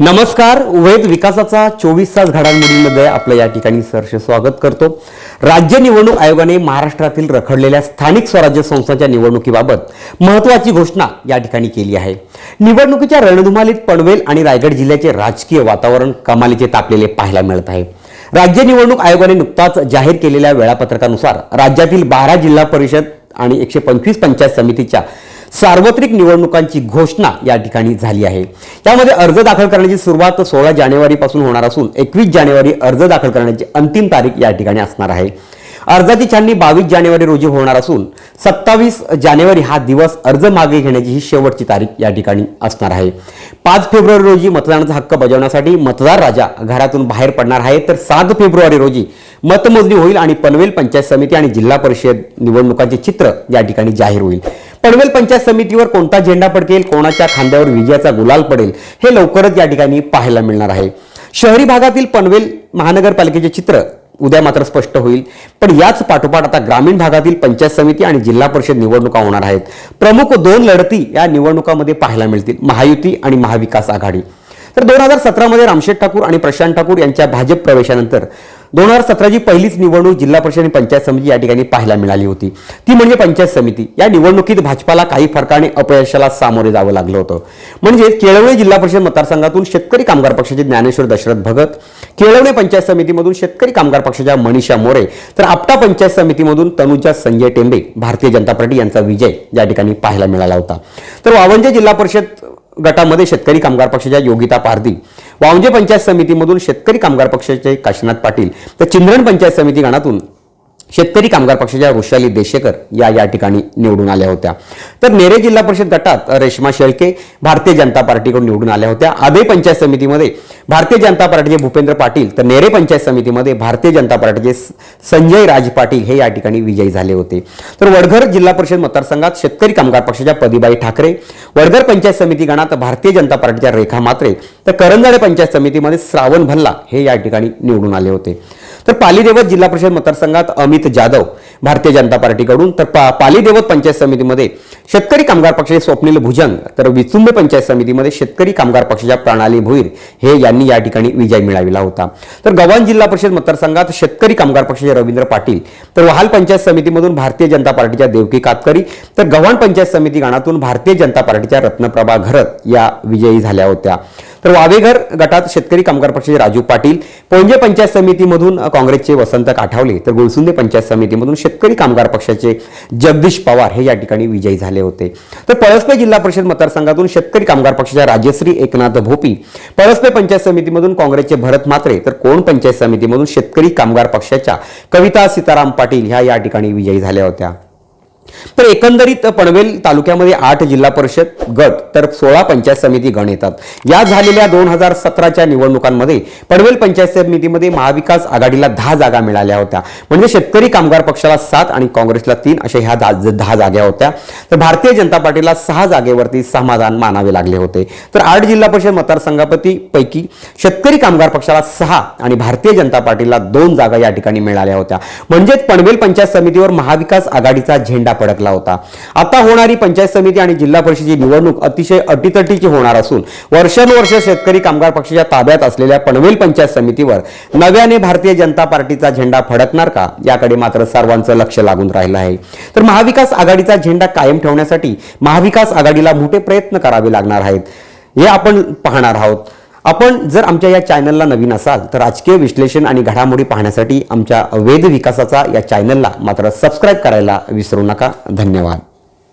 नमस्कार वेद विकासाचा चोवीस तास घडामोडीमध्ये आपलं या ठिकाणी सरसे स्वागत करतो. राज्य निवडणूक आयोगाने महाराष्ट्रातील रखडलेल्या स्थानिक स्वराज्य संस्थांच्या निवडणुकीबाबत महत्त्वाची घोषणा या ठिकाणी केली आहे. निवडणुकीच्या रणधुमालीत पनवेल आणि रायगड जिल्ह्याचे राजकीय वातावरण कमालीचे तापलेले पाहायला मिळत आहे. राज्य निवडणूक आयोगाने नुकताच जाहीर केलेल्या वेळापत्रकानुसार राज्यातील बारा जिल्हा परिषद आणि एकशे पंचवीस पंचायत समितीच्या सार्वत्रिक निवडणुकांची घोषणा या ठिकाणी झाली आहे. यामध्ये अर्ज दाखल करण्याची सुरुवात सोळा जानेवारीपासून होणार असून एकवीस जानेवारी अर्ज दाखल करण्याची अंतिम तारीख या ठिकाणी असणार आहे. अर्जाची छाननी बावीस जानेवारी रोजी होणार असून सत्तावीस जानेवारी हा दिवस अर्ज मागे घेण्याची ही शेवटची तारीख या ठिकाणी असणार आहे. पाच फेब्रुवारी रोजी मतदानाचा हक्क बजावण्यासाठी मतदार राजा घरातून बाहेर पडणार आहे तर सात फेब्रुवारी रोजी मतमोजणी होईल आणि पनवेल पंचायत समिती आणि जिल्हा परिषद निवडणुकांचे चित्र या ठिकाणी जाहीर होईल. पनवेल पंचायत समितीवर कोणता झेंडा पडकेल कोणाच्या खांद्यावर विजयाचा गुलाल पडेल हे लवकरच या ठिकाणी पाहायला मिळणार आहे. शहरी भागातील पनवेल महानगरपालिकेचे चित्र उद्या मात्र स्पष्ट होईल. पण याच पाठोपाठ आता ग्रामीण भागातील पंचायत समिती आणि जिल्हा परिषद निवडणुका होणार आहेत. प्रमुख दोन लढती या निवडणुकामध्ये पाहायला मिळतील महायुती आणि महाविकास आघाडी. तर दोन हजार सतरामध्ये रामशेठ ठाकूर आणि प्रशांत ठाकूर यांच्या भाजप प्रवेशानंतर दोन हजार सतराची पहिलीच निवडणूक जिल्हा परिषद आणि पंचायत समिती या ठिकाणी पाहायला मिळाली होती. ती म्हणजे पंचायत समिती. या निवडणुकीत भाजपाला काही फरकाने अपयशाला सामोरे जावं लागलं होतं. म्हणजे केळवणे जिल्हा परिषद मतदारसंघातून शेतकरी कामगार पक्षाचे ज्ञानेश्वर दशरथ भगत केळवणे पंचायत समितीमधून शेतकरी कामगार पक्षाच्या मनीषा मोरे तर आपटा पंचायत समितीमधून तनुजा संजय टेंबे भारतीय जनता पार्टी यांचा विजय या ठिकाणी पाहायला मिळाला होता. तर वावंजे जिल्हा परिषद गटामध्ये शेतकरी कामगार पक्षाच्या योगिता पारधी वावंजे पंचायत समितीमधून शेतकरी कामगार पक्षाचे काशीनाथ पाटील तर चिंद्रण पंचायत समिती गणातून शेतकरी कामगार पक्षाच्या वृषाली देशेकर या या ठिकाणी निवडून आल्या होत्या. तर नेरे जिल्हा परिषद गटात रेश्मा शेळके भारतीय जनता पार्टीकडून निवडून आल्या होत्या. आदे पंचायत समितीमध्ये भारतीय जनता पार्टीचे भूपेंद्र पाटील तर नेरे पंचायत समितीमध्ये भारतीय जनता पार्टीचे संजय राज पाटील हे या ठिकाणी विजयी झाले होते. तर वडघर जिल्हा परिषद मतदारसंघात शेतकरी कामगार पक्षाच्या पदीबाई ठाकरे वडघर पंचायत समिती गणात भारतीय जनता पार्टीच्या रेखा मात्रे तर करंजाडे पंचायत समितीमध्ये श्रावण भल्ला हे या ठिकाणी निवडून आले होते. तर पालीदेवत जिल्हा परिषद मतदारसंघात अमित जाधव भारतीय जनता पार्टीकडून तर पा पालीदेवत पंचायत समितीमध्ये शेतकरी कामगार पक्षाचे स्वप्नील भुजंग तर विचुंबे पंचायत समितीमध्ये शेतकरी कामगार पक्षाच्या प्रणाली भोईर हे यांनी या ठिकाणी विजय मिळविला होता. तर गव्हाण जिल्हा परिषद मतदारसंघात शेतकरी कामगार पक्षाचे रवींद्र पाटील तर वहाल पंचायत समितीमधून भारतीय जनता पार्टीच्या देवकी कातकरी तर गव्हाण पंचायत समिती गणातून भारतीय जनता पार्टीच्या रत्नप्रभा घरत या विजयी झाल्या होत्या. तर वावेघर गटात शेतकरी कामगार पक्षाचे राजू पाटील पोंजे पंचायत समितीमधून काँग्रेसचे वसंत काठावले तर गुळसुंदे पंचायत समितीमधून शेतकरी कामगार पक्षाचे जगदीश पवार हे या ठिकाणी विजयी झाले होते. तर पळसपे जिल्हा परिषद मतदारसंघातून शेतकरी कामगार पक्षाच्या राजश्री एकनाथ भोपी पळसपे पंचायत समितीमधून काँग्रेसचे भरत मात्रे तर कोण पंचायत समितीमधून शेतकरी कामगार पक्षाच्या कविता सीताराम पाटील ह्या या ठिकाणी विजयी झाल्या होत्या. तर एकंदरीत पनवेल तालुक्यामध्ये आठ जिल्हा परिषद गट तर सोळा पंचायत समिती गण येतात. या झालेल्या दोन हजार सतराच्या निवडणुकांमध्ये पनवेल पंचायत समितीमध्ये महाविकास आघाडीला दहा जागा मिळाल्या होत्या. म्हणजे शेतकरी कामगार पक्षाला सात आणि काँग्रेसला तीन अशा ह्या दहा जागा होत्या. तर भारतीय जनता पार्टीला सहा जागेवरती समाधान मानावे लागले होते. तर आठ जिल्हा परिषद मतदारसंघापतीपैकी शेतकरी कामगार पक्षाला सहा आणि भारतीय जनता पार्टीला दोन जागा या ठिकाणी मिळाल्या होत्या. म्हणजेच पनवेल पंचायत समितीवर महाविकास आघाडीचा झेंडा फडकला होता. आता होणारी पंचायत समिती आणि जिल्हा परिषदेची निवडणूक अतिशय अटीतटीची होणार असून वर्षानुवर्ष शेतकरी कामगार पक्षाच्या ताब्यात असलेल्या पनवेल पंचायत समितीवर नव्याने भारतीय जनता पार्टीचा झेंडा फडकणार का? याकडे मात्र सर्वांचं लक्ष लागून राहिलं आहे. तर महाविकास आघाडीचा झेंडा कायम ठेवण्यासाठी महाविकास आघाडीला मोठे प्रयत्न करावे लागणार आहेत. हे आपण पाहणार आहोत. आपण जर आमच्या या चॅनलला नवीन असाल तर राजकीय विश्लेषण आणि घडामोडी पाहण्यासाठी आमच्या वेद विकासाचा या चॅनलला मात्र सबस्क्राईब करायला विसरू नका. धन्यवाद.